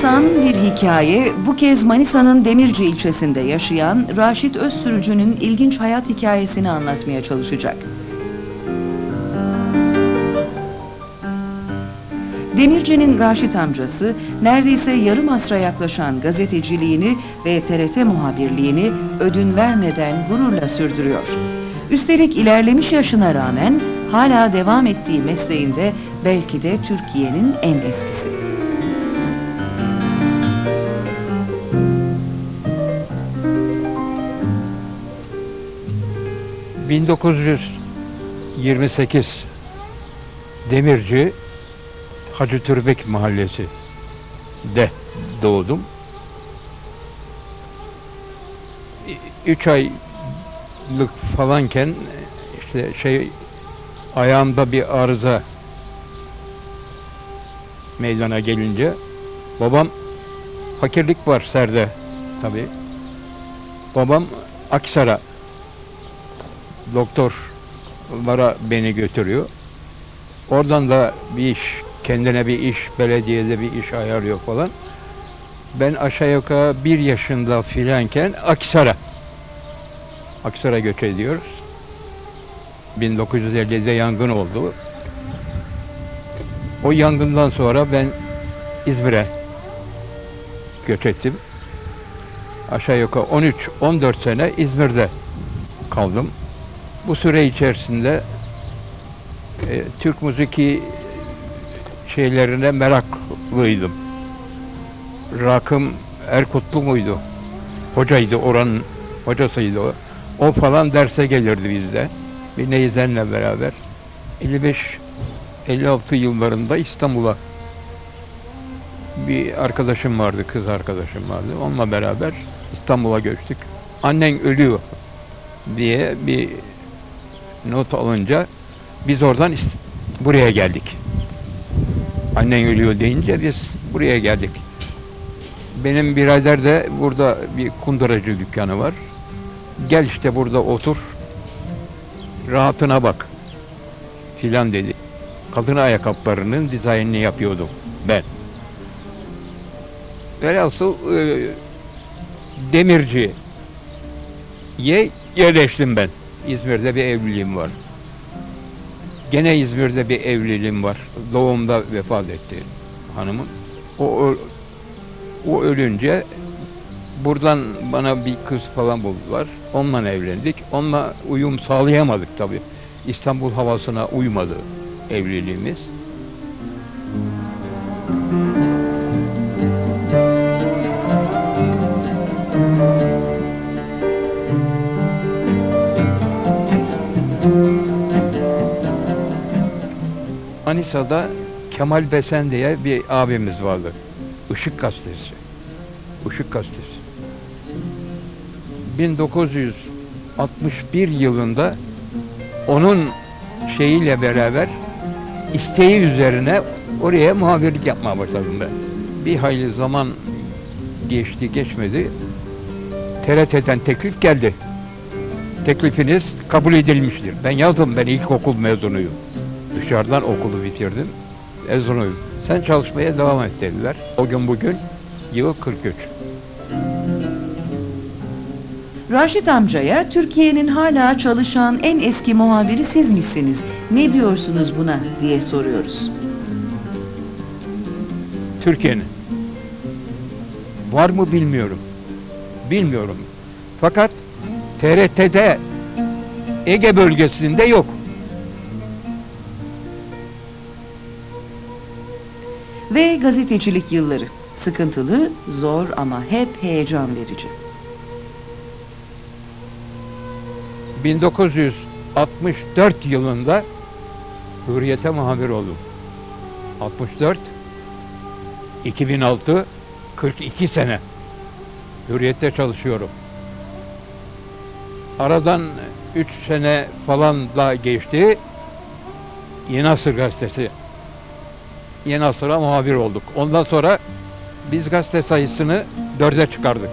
İnsan, bir hikaye bu kez Manisa'nın Demirci ilçesinde yaşayan Raşit Özsürücü'nün ilginç hayat hikayesini anlatmaya çalışacak. Demirci'nin Raşit amcası neredeyse yarım asra yaklaşan gazeteciliğini ve TRT muhabirliğini ödün vermeden gururla sürdürüyor. Üstelik ilerlemiş yaşına rağmen hala devam ettiği mesleğinde belki de Türkiye'nin en eskisi. ...1928... ...Demirci... ...Hacı Türbek Mahallesi... ...de doğdum. Üç aylık falanken... ...işte şey... ...ayağımda bir arıza... ...meydana gelince... ...babam... ...fakirlik var Serde... ...tabii. Babam Aksar'a doktorlara beni götürüyor. Oradan da bir iş, kendine bir iş, belediyede bir iş ayarlıyor falan. Ben aşağı yukarı bir yaşında filanken Aksar'a, Aksar'a göç ediyoruz. 1950'de yangın oldu. O yangından sonra ben İzmir'e göç ettim. Aşağı yukarı 13-14 sene İzmir'de kaldım. Bu süre içerisinde e, Türk müziki şeylerine meraklıydım. Rakım Erkutlu muydu? Hocaydı oranın hocasıydı o. O falan derse gelirdi bizde. Bir neyzenle beraber. 55 56 yıllarında İstanbul'a bir arkadaşım vardı, kız arkadaşım vardı. Onunla beraber İstanbul'a göçtük. Annen ölüyor diye bir not alınca biz oradan buraya geldik. Annen ölüyor deyince biz buraya geldik. Benim birader de burada bir kunduracı dükkanı var. Gel işte burada otur. Rahatına bak. Filan dedi. Kadın ayakkabılarının dizaynını yapıyordum ben. Velhasıl e, demirci ye yerleştim ben. İzmir'de bir evliliğim var. Gene İzmir'de bir evliliğim var. Doğumda vefat etti hanımın. O, o ölünce buradan bana bir kız falan buldular. Onunla evlendik. Onunla uyum sağlayamadık tabii. İstanbul havasına uymadı evliliğimiz. Manisa'da Kemal Besen diye bir abimiz vardı. Işık Gazetesi. Işık Gazetesi. 1961 yılında onun şeyiyle beraber isteği üzerine oraya muhabirlik yapmaya başladım ben. Bir hayli zaman geçti geçmedi. TRT'den teklif geldi. Teklifiniz kabul edilmiştir. Ben yazdım ben ilkokul mezunuyum. Dışarıdan okulu bitirdim. Mezunuyum. Sen çalışmaya devam et dediler. O gün bugün yıl 43. Raşit amcaya Türkiye'nin hala çalışan en eski muhabiri sizmişsiniz. Ne diyorsunuz buna diye soruyoruz. Türkiye'nin. Var mı bilmiyorum. Bilmiyorum. Fakat TRT'de Ege bölgesinde yok. Ve gazetecilik yılları. Sıkıntılı, zor ama hep heyecan verici. 1964 yılında Hürriyet'e muhabir oldum. 64 2006 42 sene Hürriyet'te çalışıyorum. Aradan 3 sene falan da geçti. Yeni Asır gazetesi. Yeni Asır'a muhabir olduk. Ondan sonra biz gazete sayısını dörde çıkardık.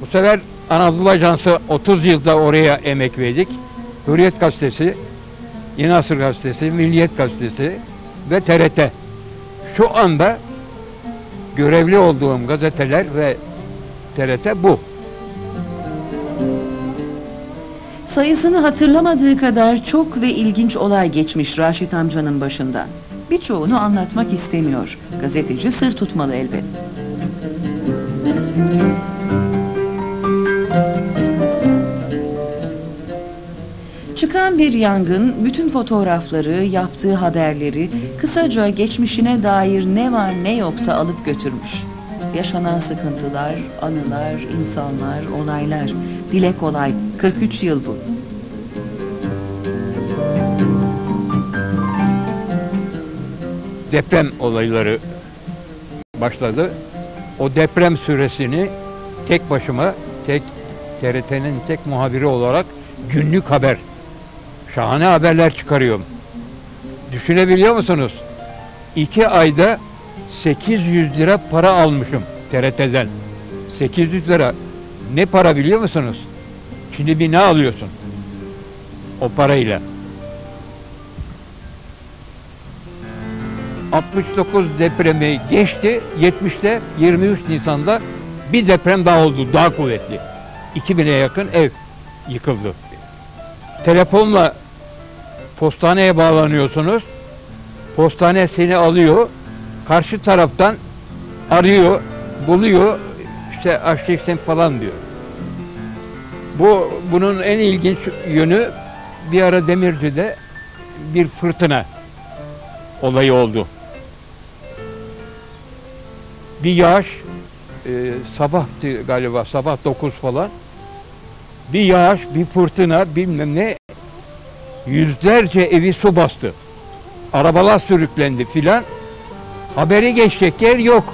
Bu sefer Anadolu Ajansı 30 yılda oraya emek verdik. Hürriyet Gazetesi, Yeni Asır Gazetesi, Milliyet Gazetesi ve TRT. Şu anda görevli olduğum gazeteler ve TRT bu. Sayısını hatırlamadığı kadar çok ve ilginç olay geçmiş Raşit amcanın başından. Birçoğunu anlatmak istemiyor. Gazeteci sır tutmalı elbet. Çıkan bir yangın bütün fotoğrafları, yaptığı haberleri, kısaca geçmişine dair ne var ne yoksa alıp götürmüş. Yaşanan sıkıntılar, anılar, insanlar, olaylar. Dile kolay, 43 yıl bu. deprem olayları başladı. O deprem süresini tek başıma, tek TRT'nin tek muhabiri olarak günlük haber, şahane haberler çıkarıyorum. Düşünebiliyor musunuz? İki ayda 800 lira para almışım TRT'den. 800 lira. Ne para biliyor musunuz? Şimdi bir ne alıyorsun? O parayla. 69 depremi geçti. 70'te 23 Nisan'da bir deprem daha oldu. Daha kuvvetli. 2000'e yakın ev yıkıldı. Telefonla postaneye bağlanıyorsunuz. Postane seni alıyor. Karşı taraftan arıyor, buluyor. İşte açacaksın falan diyor. Bu bunun en ilginç yönü bir ara Demirci'de bir fırtına olayı oldu. Bir yağış e, sabahtı galiba sabah 9 falan. Bir yağış, bir fırtına bilmem ne yüzlerce evi su bastı. Arabalar sürüklendi filan. Haberi geçecek yer yok.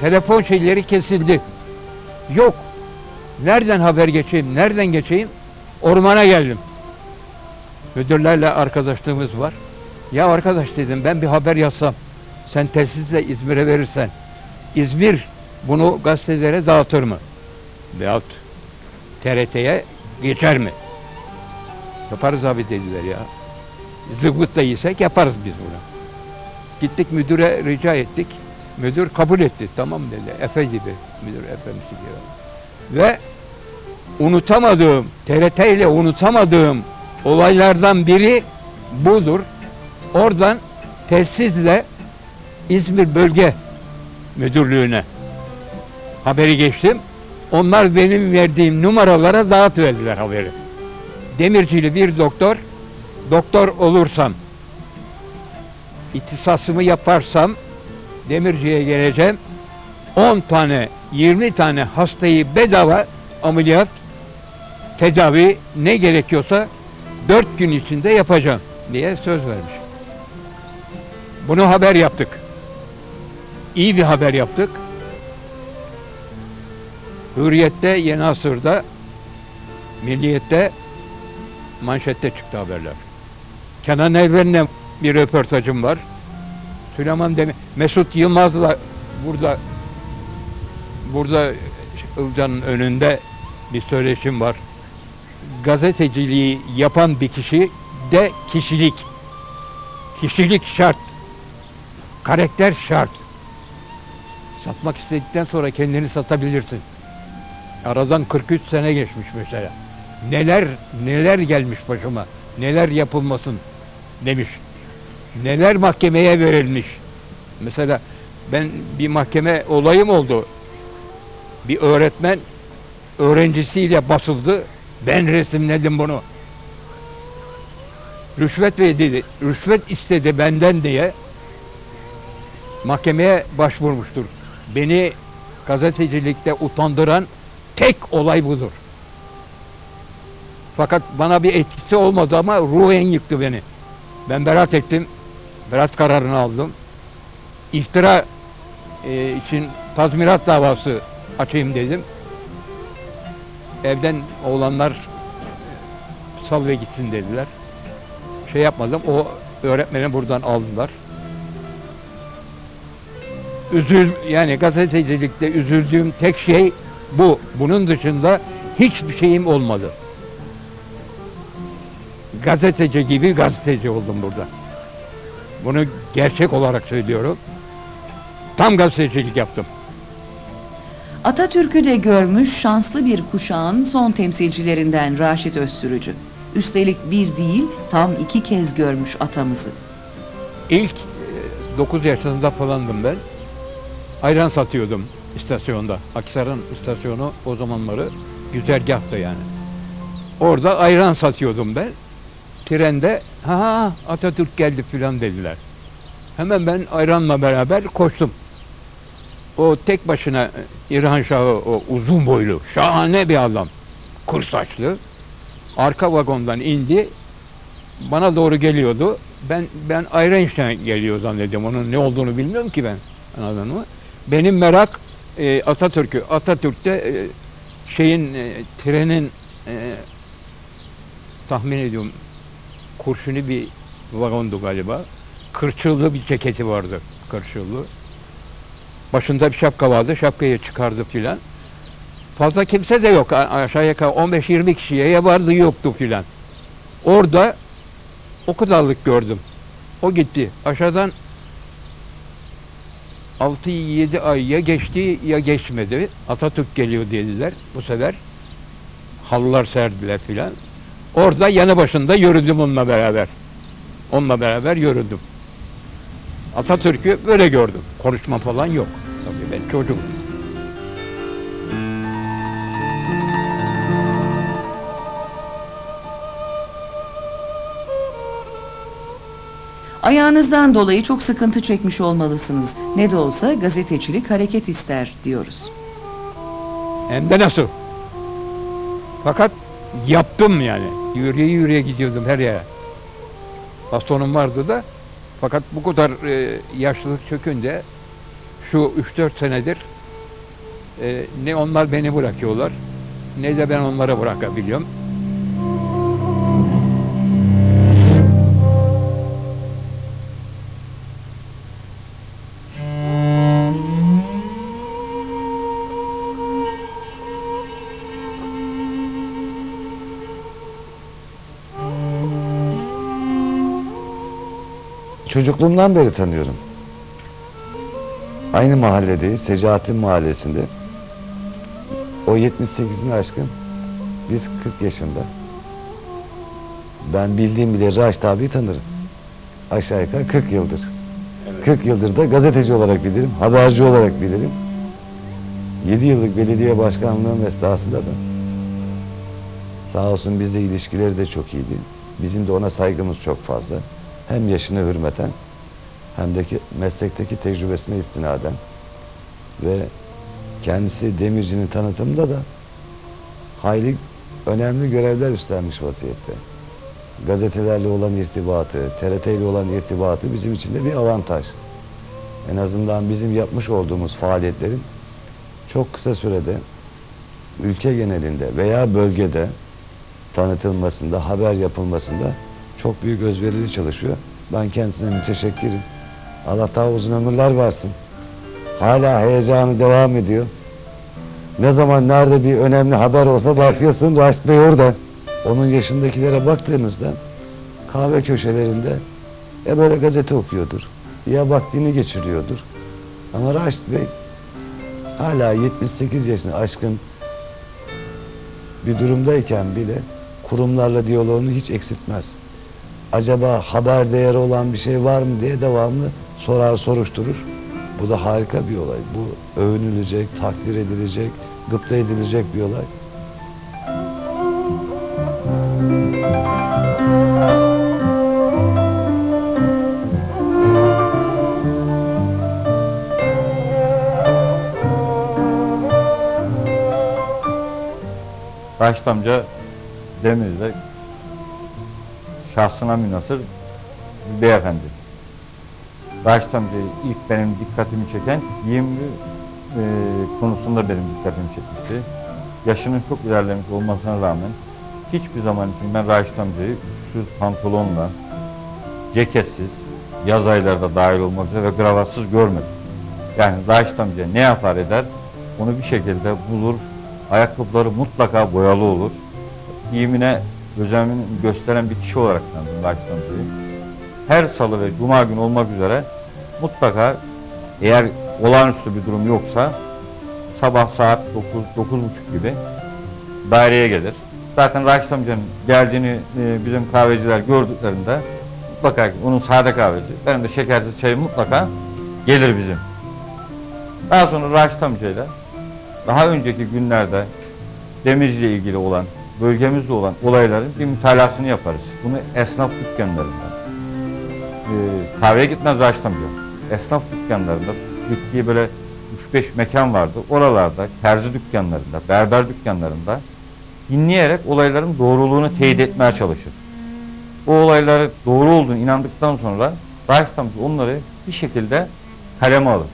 Telefon şeyleri kesildi. Yok. Nereden haber geçeyim, nereden geçeyim? Ormana geldim. Müdürlerle arkadaşlığımız var. Ya arkadaş dedim ben bir haber yazsam, sen telsizle İzmir'e verirsen, İzmir bunu gazetelere dağıtır mı? Veyahut TRT'ye geçer mi? Yaparız abi dediler ya. Zıvıt da yiysek yaparız biz bunu. Gittik müdüre rica ettik. Müdür kabul etti. Tamam dedi. Efe gibi. Müdür efendisi gibi. Ve unutamadığım, TRT ile unutamadığım olaylardan biri budur. Oradan telsizle İzmir Bölge Müdürlüğü'ne haberi geçtim. Onlar benim verdiğim numaralara dağıtıverdiler haberi. Demircili bir doktor, doktor olursam, ihtisasımı yaparsam demirciye geleceğim. 10 tane, 20 tane hastayı bedava ameliyat, tedavi ne gerekiyorsa 4 gün içinde yapacağım diye söz vermiş. Bunu haber yaptık. İyi bir haber yaptık. Hürriyet'te, Yeni Asır'da, Milliyet'te manşette çıktı haberler. Kenan Evren'le bir röportajım var. Süleyman Demir, Mesut Yılmaz'la burada burada Ilcan'ın önünde bir söyleşim var. Gazeteciliği yapan bir kişi de kişilik. Kişilik şart. Karakter şart. Satmak istedikten sonra kendini satabilirsin. Aradan 43 sene geçmiş mesela. Neler neler gelmiş başıma. Neler yapılmasın demiş. Neler mahkemeye verilmiş. Mesela ben bir mahkeme olayım oldu. Bir öğretmen öğrencisiyle basıldı. Ben resimledim bunu. Rüşvet dedi. Rüşvet istedi benden diye mahkemeye başvurmuştur. Beni gazetecilikte utandıran tek olay budur. Fakat bana bir etkisi olmadı ama ruhen yıktı beni. Ben beraat ettim. Beraat kararını aldım. İftira e, için tazminat davası açayım dedim. Evden oğlanlar sal ve gitsin dediler. Şey yapmadım. O öğretmeni buradan aldılar. Üzül yani gazetecilikte üzüldüğüm tek şey bu. Bunun dışında hiçbir şeyim olmadı. Gazeteci gibi gazeteci oldum burada. Bunu gerçek olarak söylüyorum. Tam gazetecilik yaptım. Atatürk'ü de görmüş şanslı bir kuşağın son temsilcilerinden Raşit Özsürücü. Üstelik bir değil tam iki kez görmüş atamızı. İlk 9 yaşında falandım ben. Ayran satıyordum istasyonda. Akisar'ın istasyonu o zamanları güzergahtı yani. Orada ayran satıyordum ben. Trende ha Atatürk geldi filan dediler. Hemen ben ayranla beraber koştum. O tek başına e, İrhan Şahı o uzun boylu şahane bir adam. Saçlı. Arka vagondan indi. Bana doğru geliyordu. Ben ben ayran içten geliyor zannediyorum. Onun ne olduğunu bilmiyorum ki ben. Anladın mı? Benim merak e, Atatürk'ü. Atatürk'te e, şeyin e, trenin e, tahmin ediyorum kurşunu bir vagondu galiba. Kırçıllı bir ceketi vardı. Kırçıllı. Başında bir şapka vardı. Şapkayı çıkardı filan. Fazla kimse de yok. Aşağı yukarı 15-20 kişiye ya vardı yoktu filan. Orada o kadarlık gördüm. O gitti. Aşağıdan 6-7 ay ya geçti ya geçmedi. Atatürk geliyor dediler bu sefer. Halılar serdiler filan. Orada yanı başında yürüdüm onunla beraber. Onunla beraber yürüdüm. Atatürk'ü böyle gördüm. Konuşma falan yok. Tabii ben çocuk. Ayağınızdan dolayı çok sıkıntı çekmiş olmalısınız. Ne de olsa gazetecilik hareket ister diyoruz. Hem de nasıl? Fakat yaptım yani. Yürüye yürüye gidiyordum her yere. Bastonum vardı da. Fakat bu kadar e, yaşlılık çökünce şu 3-4 senedir e, ne onlar beni bırakıyorlar ne de ben onlara bırakabiliyorum. Çocukluğumdan beri tanıyorum. Aynı mahalledeyiz, Secahattin Mahallesi'nde. O 78'ini aşkın, biz 40 yaşında. Ben bildiğim bile Raşit abi tanırım. Aşağı yukarı 40 yıldır. 40 yıldır da gazeteci olarak bilirim, haberci olarak bilirim. 7 yıllık belediye başkanlığım esnasında da sağ olsun bizle ilişkileri de çok iyiydi. Bizim de ona saygımız çok fazla hem yaşına hürmeten hem de ki meslekteki tecrübesine istinaden ve kendisi demircinin tanıtımında da hayli önemli görevler üstlenmiş vaziyette. Gazetelerle olan irtibatı, TRT ile olan irtibatı bizim için de bir avantaj. En azından bizim yapmış olduğumuz faaliyetlerin çok kısa sürede ülke genelinde veya bölgede tanıtılmasında, haber yapılmasında çok büyük özverili çalışıyor. Ben kendisine müteşekkirim. Allah daha uzun ömürler versin. Hala heyecanı devam ediyor. Ne zaman nerede bir önemli haber olsa bakıyorsun Raşit Bey orada. Onun yaşındakilere baktığınızda kahve köşelerinde ya böyle gazete okuyordur ya vaktini geçiriyordur. Ama Raşit Bey hala 78 yaşını aşkın bir durumdayken bile kurumlarla diyaloğunu hiç eksiltmez acaba haber değeri olan bir şey var mı diye devamlı sorar soruşturur. Bu da harika bir olay. Bu övünülecek, takdir edilecek, gıpta edilecek bir olay. Raşit amca Demir'de şahsına münasır bir beyefendi. Raşit amcayı ilk benim dikkatimi çeken giyim e, konusunda benim dikkatimi çekmişti. Yaşının çok ilerlemiş olmasına rağmen hiçbir zaman için ben Raşit amcayı üstsüz pantolonla, ceketsiz, yaz aylarda dahil olmak üzere ve gravatsız görmedim. Yani Raşit amca ne yapar eder onu bir şekilde bulur. Ayakkabıları mutlaka boyalı olur. Giyimine özenini gösteren bir kişi olarak tanıdım Raşit amcayı. Her salı ve cuma günü olmak üzere mutlaka eğer olağanüstü bir durum yoksa sabah saat 9 9.30 gibi daireye gelir. Zaten Raşit amcanın geldiğini e, bizim kahveciler gördüklerinde mutlaka onun sade kahvesi, benim de şekersiz çayım mutlaka gelir bizim. Daha sonra Raşit amcayla daha önceki günlerde demirci ile ilgili olan, bölgemizde olan olayların bir mütalasını yaparız. Bunu esnaf dükkanlarında, e, kahveye gitmez amca. Esnaf dükkanlarında gittiği böyle 3-5 mekan vardı. Oralarda, terzi dükkanlarında, berber dükkanlarında dinleyerek olayların doğruluğunu teyit etmeye çalışır. O olayları doğru olduğunu inandıktan sonra amca onları bir şekilde kaleme alır.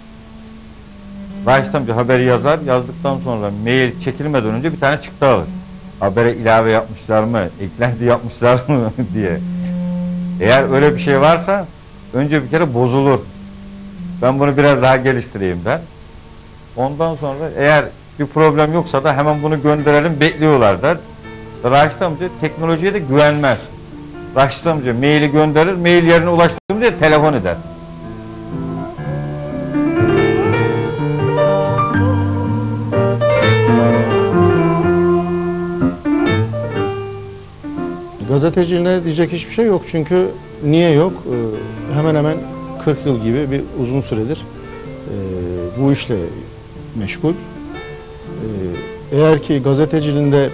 Amca haberi yazar, yazdıktan sonra mail çekilmeden önce bir tane çıktı alır. Habere ilave yapmışlar mı, eklenti yapmışlar mı diye. Eğer öyle bir şey varsa önce bir kere bozulur. Ben bunu biraz daha geliştireyim der. Ondan sonra eğer bir problem yoksa da hemen bunu gönderelim bekliyorlar der. Raşit amca teknolojiye de güvenmez. Raşit amca maili gönderir, mail yerine ulaştırdım diye telefon eder. Gazeteciliğine diyecek hiçbir şey yok çünkü niye yok? Ee, hemen hemen 40 yıl gibi bir uzun süredir e, bu işle meşgul. Ee, eğer ki gazeteciliğinde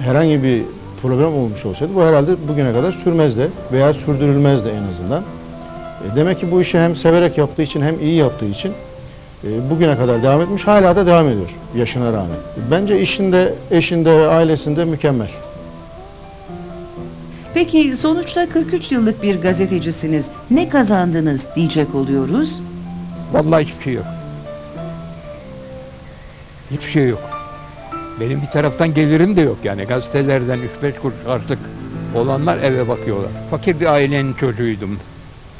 herhangi bir problem olmuş olsaydı bu herhalde bugüne kadar sürmezdi veya sürdürülmezdi en azından. E, demek ki bu işi hem severek yaptığı için hem iyi yaptığı için e, bugüne kadar devam etmiş hala da devam ediyor yaşına rağmen. Bence işinde, eşinde ve ailesinde mükemmel. Peki sonuçta 43 yıllık bir gazetecisiniz. Ne kazandınız diyecek oluyoruz. Vallahi hiçbir şey yok. Hiçbir şey yok. Benim bir taraftan gelirim de yok yani. Gazetelerden 3-5 kuruş artık olanlar eve bakıyorlar. Fakir bir ailenin çocuğuydum.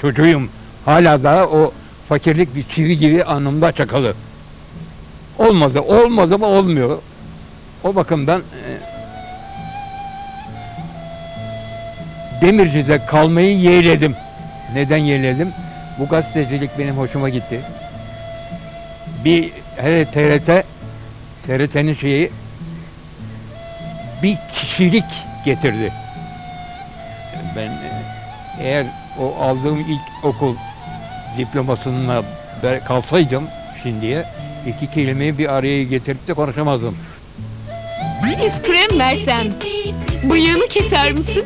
Çocuğuyum. Hala da o fakirlik bir çivi gibi anımda çakalı. Olmadı, olmadı mı olmuyor. O bakımdan Demirci'de kalmayı yeğledim. Neden yeğledim? Bu gazetecilik benim hoşuma gitti. Bir hele TRT, TRT'nin şeyi bir kişilik getirdi. Ben eğer o aldığım ilk okul diplomasına kalsaydım şimdiye iki kelimeyi bir araya getirip de konuşamazdım. Yüz krem versem bıyığını keser misin?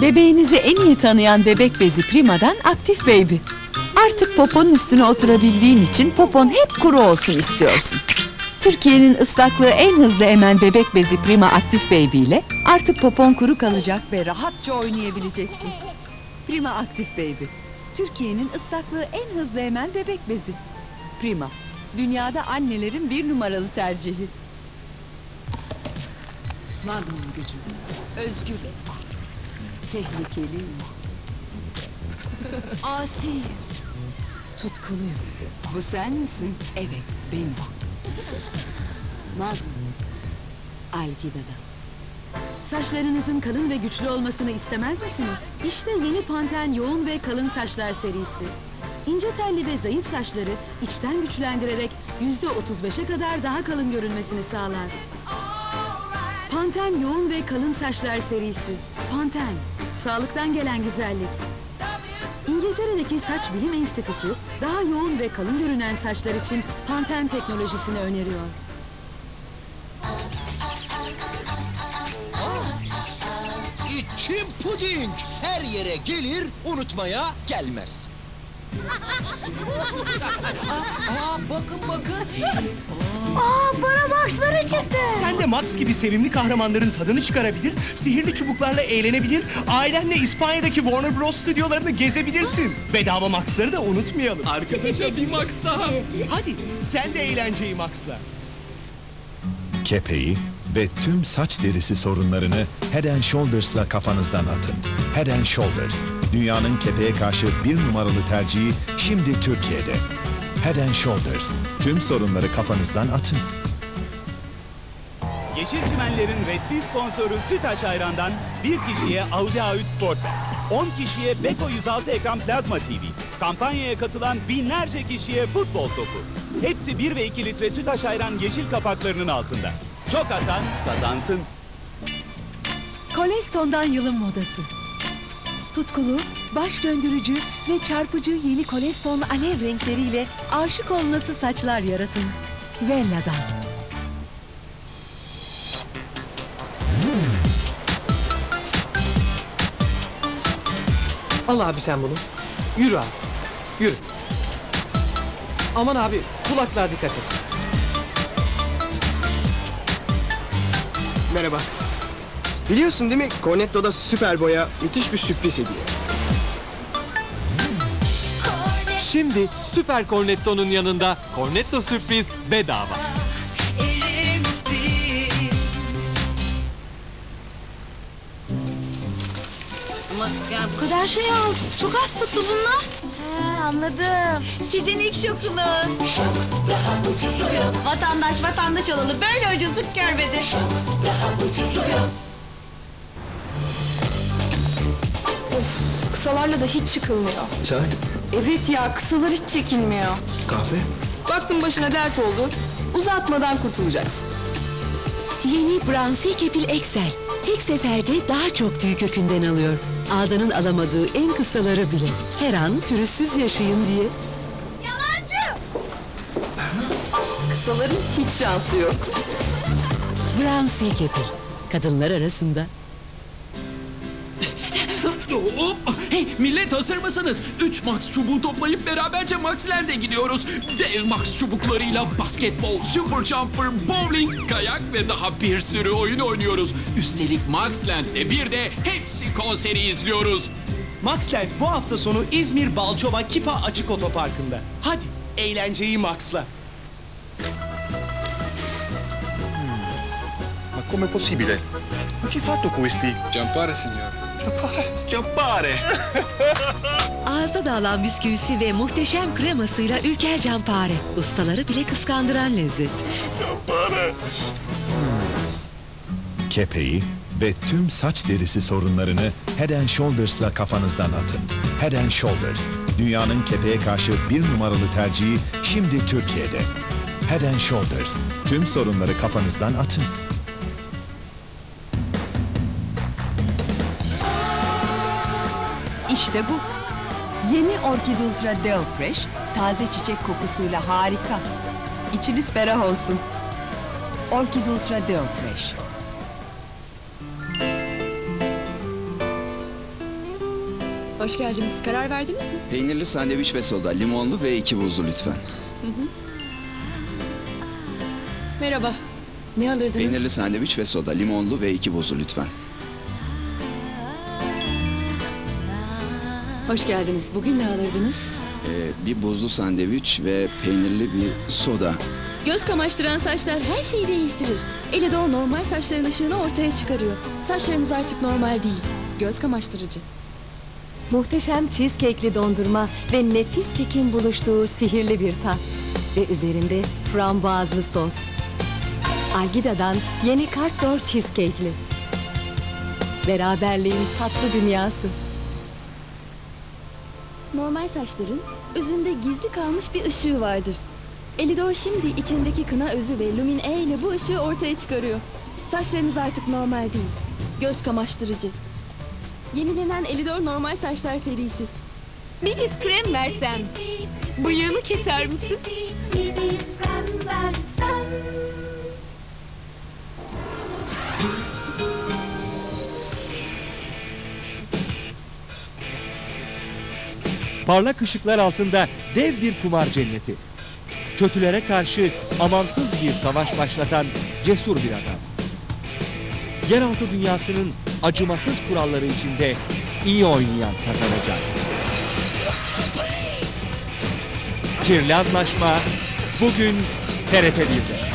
Bebeğinizi en iyi tanıyan bebek bezi Prima'dan Aktif Baby. Artık poponun üstüne oturabildiğin için popon hep kuru olsun istiyorsun. Türkiye'nin ıslaklığı en hızlı emen bebek bezi Prima Aktif Baby ile artık popon kuru kalacak ve rahatça oynayabileceksin. Prima Aktif Baby. Türkiye'nin ıslaklığı en hızlı emen bebek bezi. Prima. Dünyada annelerin bir numaralı tercihi. Magnum gücü. Özgür. Tehlikeli. Asi. Tutkuluyum. Bu sen misin? Evet, benim. Magnum. Algida'da. Saçlarınızın kalın ve güçlü olmasını istemez misiniz? İşte yeni Panten yoğun ve kalın saçlar serisi. İnce telli ve zayıf saçları içten güçlendirerek yüzde 35'e kadar daha kalın görünmesini sağlar. Panten yoğun ve kalın saçlar serisi. Panten, sağlıktan gelen güzellik. İngiltere'deki Saç Bilim Enstitüsü daha yoğun ve kalın görünen saçlar için Panten teknolojisini öneriyor. İçim puding. Her yere gelir, unutmaya gelmez. Aa, bakın bakın. Aa bana Max'ları çıktı. Sen de Max gibi sevimli kahramanların tadını çıkarabilir, sihirli çubuklarla eğlenebilir, ailenle İspanya'daki Warner Bros. stüdyolarını gezebilirsin. Bedava Max'ları da unutmayalım. Arkadaşa bir Max daha. Hadi sen de eğlenceyi Max'la. kepeği ve tüm saç derisi sorunlarını Head and Shoulders'la kafanızdan atın. Head and Shoulders, dünyanın kepeğe karşı bir numaralı tercihi şimdi Türkiye'de. Head and Shoulders, tüm sorunları kafanızdan atın. Yeşil Çimenler'in resmi sponsoru Sütaş Ayran'dan bir kişiye Audi A3 Sport. 10 kişiye Beko 106 ekran plazma TV. Kampanyaya katılan binlerce kişiye futbol topu. Hepsi 1 ve 2 litre süt ayran yeşil kapaklarının altında. Çok atan kazansın. Koleston'dan yılın modası. Tutkulu, baş döndürücü ve çarpıcı yeni Koleston alev renkleriyle aşık olunası saçlar yaratın. Vella'dan. Al abi sen bunu. Yürü abi. Yürü. Aman abi kulaklığa dikkat et. Merhaba. Biliyorsun değil mi Cornetto'da süper boya müthiş bir sürpriz hediye. Şimdi Süper Cornetto'nun yanında Cornetto sürpriz bedava. Ama ya bu kadar şey al. Çok az tuttu bunlar. He anladım. Sizin ilk şokunuz. Şok daha ucuz Vatandaş vatandaş olalı böyle ucuzluk görmedi. Şok daha ucuz Of, kısalarla da hiç çıkılmıyor. Çay, Evet ya, kısalar hiç çekilmiyor. kahve. Baktım başına dert oldu. Uzatmadan kurtulacaksın. Yeni Bransi Kepil Excel. Tek seferde daha çok tüy kökünden alıyor. Ağdanın alamadığı en kısaları bile. Her an pürüzsüz yaşayın diye. Kısaların hiç şansı yok. Bransi Kepil. Kadınlar arasında. Hey millet hazır mısınız? 3 Max çubuğu toplayıp beraberce Maxland'e gidiyoruz. Dev Max çubuklarıyla basketbol, super jumper, bowling, kayak ve daha bir sürü oyun oynuyoruz. Üstelik Maxland'de bir de hepsi konseri izliyoruz. Maxland bu hafta sonu İzmir Balçova Kipa Açık Otoparkı'nda. Hadi eğlenceyi Max'la. Ma com'è possibile? Ma chi ha fatto questi? Campare signor. Giappare! Giappare! Ağızda dağılan bisküvisi ve muhteşem kremasıyla Ülker Campare. Ustaları bile kıskandıran lezzet. Giappare! Kepeği ve tüm saç derisi sorunlarını Head and Shoulders'la kafanızdan atın. Head and Shoulders, dünyanın kepeğe karşı bir numaralı tercihi şimdi Türkiye'de. Head and Shoulders, tüm sorunları kafanızdan atın. İşte bu. Yeni Orkid Ultra Deo Fresh, taze çiçek kokusuyla harika. İçiniz ferah olsun. Orkid Ultra Deo Fresh. Hoş geldiniz. Karar verdiniz mi? Peynirli sandviç ve soda, limonlu ve iki buzlu lütfen. Hı hı. Merhaba. Ne alırdınız? Peynirli sandviç ve soda, limonlu ve iki buzlu lütfen. Hoş geldiniz. Bugün ne alırdınız? Ee, bir buzlu sandviç ve peynirli bir soda. Göz kamaştıran saçlar her şeyi değiştirir. Elidor normal saçların ışığını ortaya çıkarıyor. Saçlarınız artık normal değil. Göz kamaştırıcı. Muhteşem cheesecake'li dondurma ve nefis kekin buluştuğu sihirli bir tat. Ve üzerinde frambuazlı sos. Algida'dan yeni Kartdor cheesecake'li. Beraberliğin tatlı dünyası. Normal saçların özünde gizli kalmış bir ışığı vardır. Elidor şimdi içindeki kına özü ve Lumin E ile bu ışığı ortaya çıkarıyor. Saçlarınız artık normal değil. Göz kamaştırıcı. Yenilenen Elidor normal saçlar serisi. Bibis krem versem. Bıyığını keser misin? Parlak ışıklar altında dev bir kumar cenneti. Kötülere karşı amansız bir savaş başlatan cesur bir adam. Yeraltı dünyasının acımasız kuralları içinde iyi oynayan kazanacak. Kirli Anlaşma bugün TRT 1'de.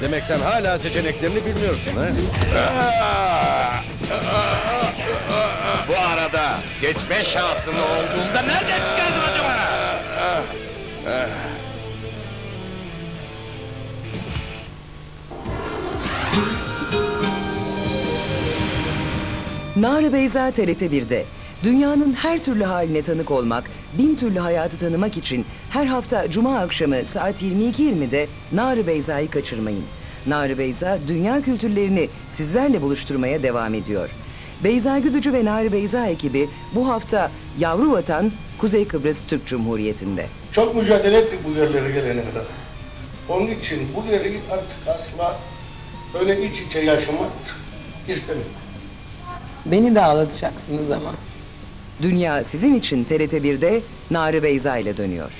Demek sen hala seçeneklerini bilmiyorsun ha? Seçme şansın olduğunda nereden çıkardın acaba? Nar Beyza TRT 1'de. Dünyanın her türlü haline tanık olmak, bin türlü hayatı tanımak için her hafta Cuma akşamı saat 22.20'de Nar Beyza'yı kaçırmayın. Nar Beyza dünya kültürlerini sizlerle buluşturmaya devam ediyor. Beyza Güdücü ve Nar Beyza ekibi bu hafta Yavru Vatan Kuzey Kıbrıs Türk Cumhuriyeti'nde. Çok mücadele ettik bu yerlere gelene kadar. Onun için bu yeri artık asla böyle iç içe yaşamak istemiyorum. Beni de ağlatacaksınız ama. Dünya sizin için TRT 1'de Nari Beyza ile dönüyor.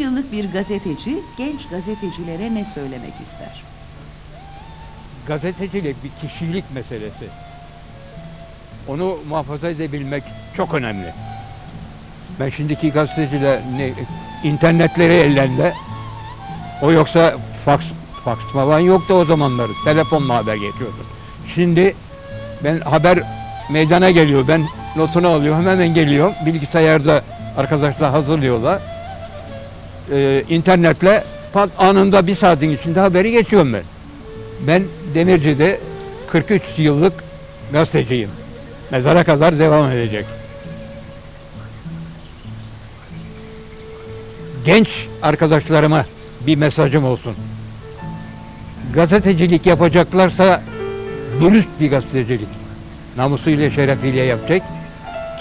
...43 yıllık bir gazeteci genç gazetecilere ne söylemek ister? gazetecilik bir kişilik meselesi. Onu muhafaza edebilmek çok önemli. Ben şimdiki gazeteciler ne, internetleri ellerinde. O yoksa faks, faks falan yoktu o zamanlar. Telefonla haber geçiyordu. Şimdi ben haber meydana geliyor. Ben notunu alıyorum hemen geliyor. Bilgisayarda arkadaşlar hazırlıyorlar. Ee, internetle pat anında bir saatin içinde haberi geçiyorum ben. Ben Demirci'de 43 yıllık gazeteciyim. Mezara kadar devam edecek. Genç arkadaşlarıma bir mesajım olsun. Gazetecilik yapacaklarsa dürüst bir gazetecilik. Namusuyla şerefiyle yapacak.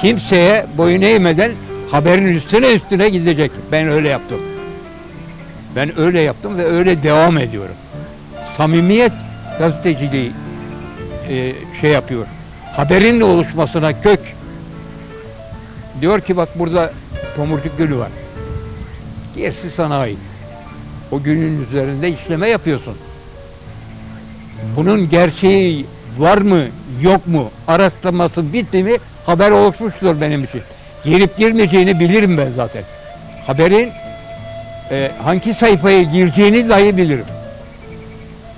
Kimseye boyun eğmeden haberin üstüne üstüne gidecek. Ben öyle yaptım. Ben öyle yaptım ve öyle devam ediyorum samimiyet gazeteciliği e, şey yapıyor. Haberin oluşmasına kök. Diyor ki bak burada tomurcuk gülü var. Gerisi sana ait. O günün üzerinde işleme yapıyorsun. Bunun gerçeği var mı yok mu araştırması bitti mi haber oluşmuştur benim için. Girip girmeyeceğini bilirim ben zaten. Haberin e, hangi sayfaya gireceğini dahi bilirim.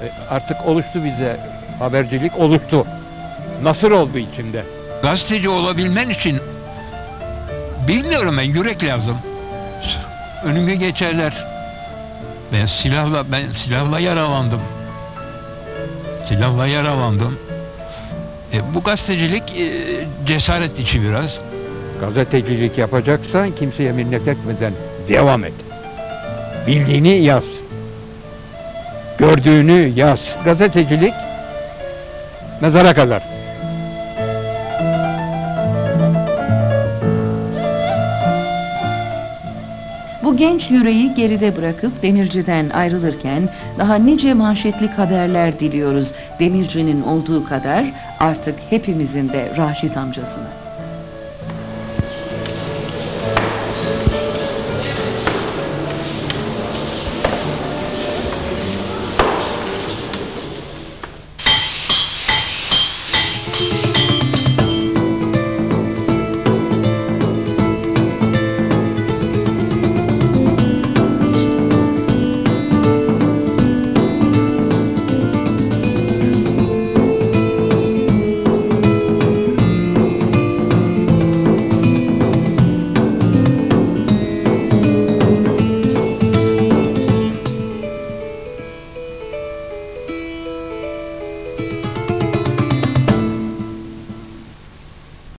E, artık oluştu bize habercilik oluştu. Nasıl oldu içimde? Gazeteci olabilmen için bilmiyorum ben yürek lazım. Önüme geçerler. Ben silahla ben silahla yaralandım. Silahla yaralandım. E, bu gazetecilik e, cesaret içi biraz. Gazetecilik yapacaksan kimseye minnet etmeden devam et. Bildiğini yaz gördüğünü yaz. Gazetecilik mezara kadar. Bu genç yüreği geride bırakıp Demirci'den ayrılırken daha nice manşetlik haberler diliyoruz. Demirci'nin olduğu kadar artık hepimizin de Raşit amcasına.